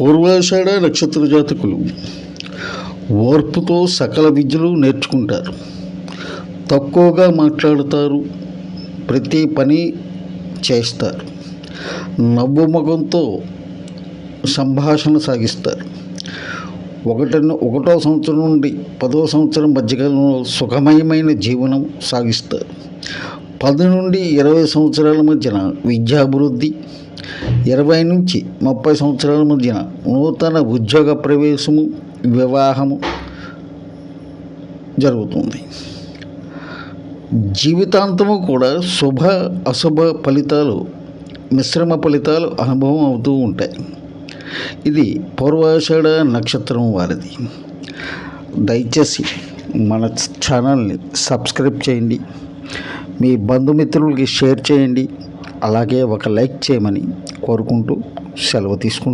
పూర్వాషాఢ నక్షత్ర జాతకులు ఓర్పుతో సకల విద్యలు నేర్చుకుంటారు. తక్కువగా మాట్లాడుతారు ప్రతి పని చేస్తారు. నవ్వు ముఖంతో సంభాషణ సాగిస్తారు. ఒకటి ఒకటో సంవత్సరం నుండి పదో సంవత్సరం మధ్యకాలంలో సుఖమయమైన జీవనం సాగిస్తారు. పది నుండి ఇరవై సంవత్సరాల మధ్యన విద్యాభివృద్ధి ఇరవై నుంచి ముప్పై సంవత్సరాల మధ్యన నూతన ఉద్యోగ ప్రవేశము వివాహము జరుగుతుంది. జీవితాంతము కూడా శుభ అశుభ ఫలితాలు మిశ్రమ ఫలితాలు అనుభవం అవుతూ ఉంటాయి. ఇది పూర్వాషాఢ నక్షత్రం వారిది. దయచేసి మన ఛానల్ని సబ్స్క్రైబ్ చేయండి. మీ బంధుమిత్రులకి షేర్ చేయండి. అలాగే ఒక లైక్ చేయమని కోరుకుంటూ సెలవు తీసుకుంటూ